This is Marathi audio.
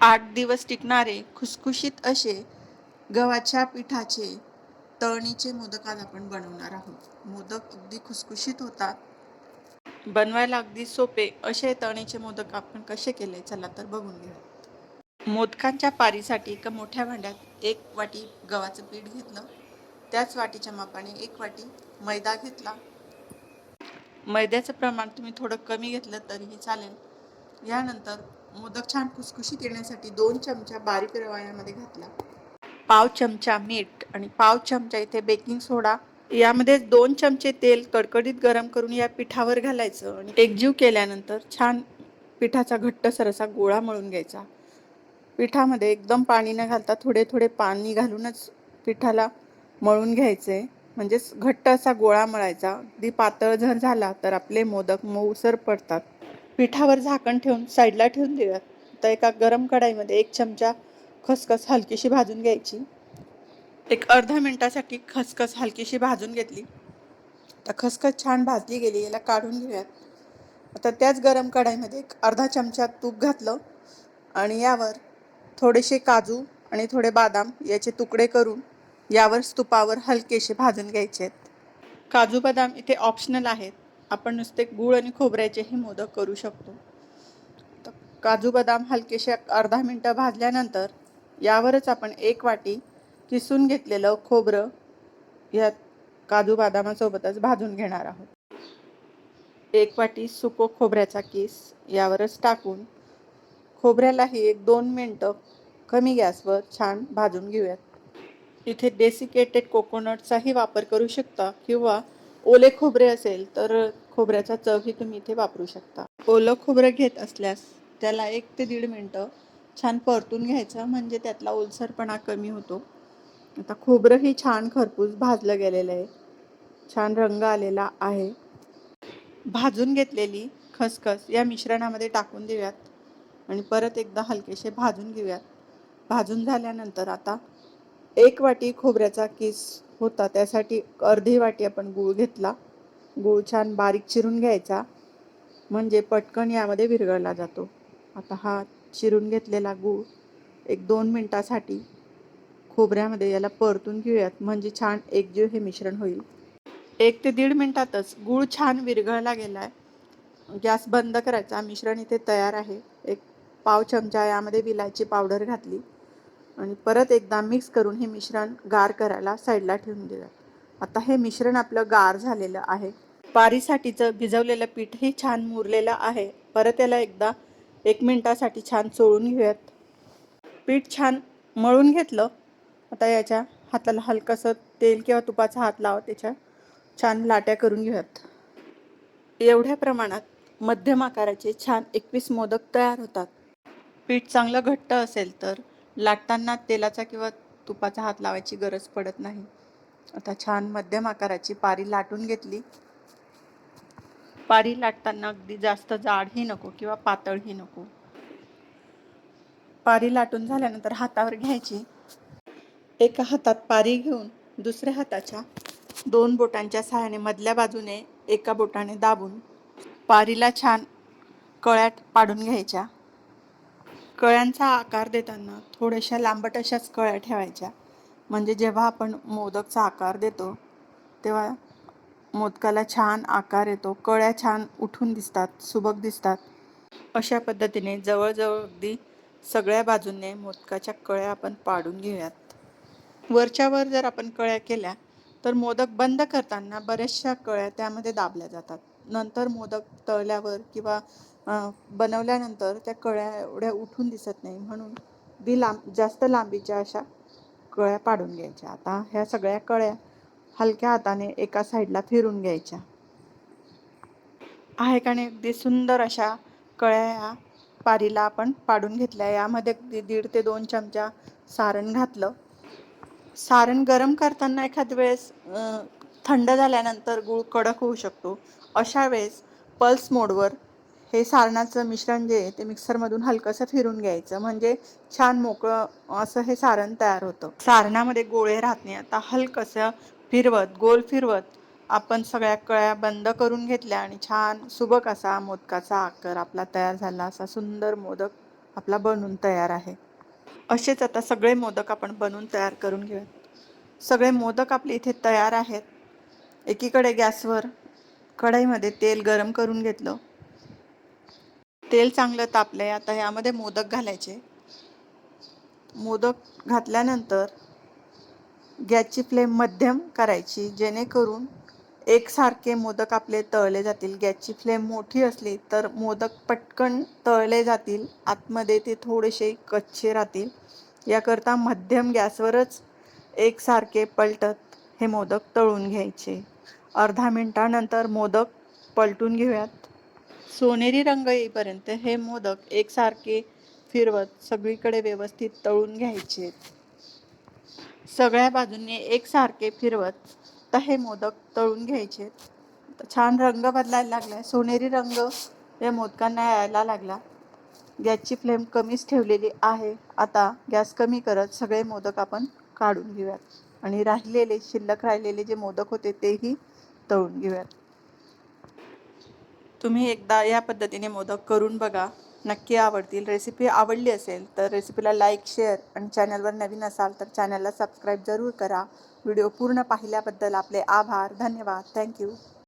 आठ दिवस टिकणारे खुसखुशीत असे गव्हाच्या पिठाचे तळणीचे मोदक आज आपण बनवणार आहोत. मोदक अगदी खुसखुशीत होतात. बनवायला अगदी सोपे असे तळणीचे मोदक आपण कसे केले? चला तर बघून घेऊ. मोदकांच्या पारीसाठी एका मोठ्या भांड्यात एक वाटी गव्हाचं पीठ घेतलं. त्याच वाटीच्या मापाने एक वाटी मैदा घेतला. मैद्याचं प्रमाण तुम्ही थोडं कमी घेतलं तरीही चालेल. यानंतर मोदक छान खुसखुशीत येण्यासाठी दोन चमचा बारीक रवा यामध्ये घातला. पाव चमचा मीठ आणि पाव चमचा इथे बेकिंग सोडा. यामध्ये दोन चमचे तेल कडकडीत गरम करून या पिठावर घालायचं आणि एकजीव केल्यानंतर छान पिठाचा घट्ट सरसा गोळा मळून घ्यायचा. पिठामध्ये एकदम पाणी न घालता थोडे थोडे पाणी घालूनच पिठाला मळून घ्यायचे. म्हणजेच घट्ट असा गोळा मळायचा. अगदी पातळ जर झाला तर आपले मोदक मऊसर पडतात. पिठावर झाकण ठेवून साईडला ठेवून देऊयात तर एका गरम कढाईमध्ये एक चमचा खसखस हलकीशी भाजून घ्यायची. एक अर्धा मिनटासाठी खसखस हलकीशी भाजून घेतली. तर खसखस छान भाजली गेली याला काढून घेऊयात आता त्याच गरम कढाईमध्ये एक अर्धा चमचा तूप घातलं आणि यावर थोडेसे काजू आणि थोडे बदाम याचे तुकडे करून यावर स्तूपावर हलकेसे भाजून घ्यायचे आहेत. काजू बदाम इथे ऑप्शनल आहेत. आपण नुसते गूळ आणि खोबऱ्याचेही मोदक करू शकतो. तर काजू बदाम हलकेशा अर्धा मिनटं भाजल्यानंतर यावरच आपण एक वाटी किसून घेतलेलं खोबरं यात काजू बदामासोबतच भाजून घेणार आहोत. एक वाटी सुको खोबऱ्याचा किस यावरच टाकून खोबऱ्यालाही एक दोन मिनटं कमी गॅसवर छान भाजून घेऊयात. इथे डेसिकेटेड कोकोनटचाही वापर करू शकता किंवा ओले खोबरे असेल तर खोबऱ्याचा चवही तुम्ही इथे वापरू शकता. ओलं खोबरं घेत असल्यास त्याला एक ते दीड मिनटं छान परतून घ्यायचं म्हणजे त्यातला ओलसरपणा कमी होतो. आता खोबरंही छान खरपूस भाजलं गेलेलं आहे. छान रंग आलेला आहे. भाजून घेतलेली खसखस या मिश्रणामध्ये टाकून देऊयात. आणि परत एकदा हलकेसे भाजून घेऊयात. भाजून झाल्यानंतर आता एक वाटी खोबऱ्याचा किस होता. त्यासाठी अर्धी वाटी आपण गूळ घेतला. गूळ छान बारीक चिरून घ्यायचा. म्हणजे पटकन यामध्ये विरघळला जातो. आता हा चिरून घेतलेला गूळ एक दोन मिनटासाठी खोबऱ्यामध्ये याला परतून घेऊयात. म्हणजे छान एकजीव हे मिश्रण होईल. एक ते दीड मिनटातच गूळ छान विरघळला गेला आहे गॅस बंद करायचा. मिश्रण इथे तयार आहे. एक पाव चमचा यामध्ये विलायची पावडर घातली. आणि परत एकदा मिक्स करून हे मिश्रण गार करायला साईडला ठेवून देऊया आता हे मिश्रण आपलं गार झालेलं आहे. पारीसाठीचं भिजवलेलं पीठही छान मुरलेलं आहे. परत याला एकदा एक मिनटासाठी छान चोळून घेऊयात. पीठ छान मळून घेतलं. आता याच्या हाताला हलकंसं तेल किंवा तुपाचा हात लावा त्याच्या छान लाट्या करून घेऊयात. एवढ्या प्रमाणात मध्यम आकाराचे छान एकवीस मोदक तयार होतात. पीठ चांगलं घट्ट असेल तर लाटताना तेलाचा किंवा तुपाचा हात लावायची गरज पडत नाही. आता छान मध्यम आकाराची पारी लाटून घेतली. पारी लाटताना अगदी जास्त जाडही नको किंवा पातळही नको. पारी लाटून झाल्यानंतर हातावर घ्यायची. एका हातात पारी घेऊन दुसऱ्या हाताच्या दोन बोटांच्या सहाय्याने मधल्या बाजूने एका बोटाने दाबून पारीला छान कळ्यात पाडून घ्यायच्या. कळ्यांचा आकार देताना थोड्याशा लांबट अशाच कळ्या ठेवायच्या. म्हणजे जेव्हा आपण मोदकचा आकार देतो तेव्हा मोदकाला छान आकार येतो. कळ्या छान उठून दिसतात सुबक दिसतात. अशा पद्धतीने जवळजवळ अगदी सगळ्या बाजूने मोदकाच्या कळ्या आपण पाडून घेऊयात. वरच्यावर जर आपण कळ्या केल्या तर मोदक बंद करताना बऱ्याचशा कळ्या त्यामध्ये दाबल्या जातात. नंतर मोदक तळल्यावर किंवा बनवल्यानंतर त्या कळ्या एवढ्या उठून दिसत नाही म्हणून बी लांब जास्त लांबीच्या अशा कळ्या पाडून घ्यायच्या. आता ह्या सगळ्या कळ्या हलक्या हाताने एका साईडला फिरून घ्यायच्या. आहे का नाही अगदी सुंदर अशा कळ्या या पारीला आपण पाडून घेतल्या. यामध्ये अगदी दीड ते दोन चमचा सारण घातलं. सारण गरम करताना एखाद वेळेस थंड झाल्यानंतर गूळ कडक होऊ शकतो. अशा वेळेस पल्स मोडवर हे सारणाचं मिश्रण जे आहे ते मिक्सरमधून हलकंसं फिरून घ्यायचं. म्हणजे छान मोकळं असं हे सारण तयार होतं. सारणामध्ये गोळे राहत नाही आता हलकंसं फिरवत गोल फिरवत आपण सगळ्या कळ्या बंद करून घेतल्या आणि छान सुबक असा मोदकाचा आकार आपला तयार झाला. असा सुंदर मोदक आपला बनून तयार आहे. असेच आता सगळे मोदक आपण बनवून तयार करून घेऊयात. सगळे मोदक आपले इथे तयार आहेत. एकीकडे गॅसवर कढईमध्ये तेल गरम करून घेतलं. तेल चांगलं तापलंय आता ह्यामध्ये मोदक घालायचे. मोदक घातल्यानंतर गॅसची फ्लेम मध्यम करायची जेणेकरून एकसारखे मोदक आपले तळले जातील. गॅसची फ्लेम मोठी असली तर मोदक पटकन तळले जातील आतमध्ये ते थोडेसे कच्चे राहतील. याकरता मध्यम गॅसवरच एकसारखे पलटत हे मोदक तळून घ्यायचे. अर्धा मिनटानंतर मोदक पलटून घेऊयात. सोनेरी रंग येईपर्यंत हे मोदक एकसारखे फिरवत सगळीकडे व्यवस्थित तळून घ्यायचे. सगळ्या बाजूंनी एकसारखे फिरवत तर हे मोदक तळून घ्यायचे. छान रंग बदलायला लागलाय सोनेरी रंग या मोदकांना यायला लागला. गॅसची फ्लेम कमीच ठेवलेली आहे. आता गॅस कमी करत सगळे मोदक आपण काढून घेऊयात. आणि राहिलेले शिल्लक राहिलेले जे मोदक होते तेही तळून घेऊयात. तुम्ही एकदा या पद्धतीने मोदक करून बघा. नक्की आवडतील. रेसिपी आवडली असेल तर रेसिपीला लाईक शेअर आणि चॅनलवर नवीन असाल तर चॅनलला सबस्क्राईब जरूर करा. व्हिडिओ पूर्ण पाहिल्याबद्दल आपले आभार. धन्यवाद. थँक्यू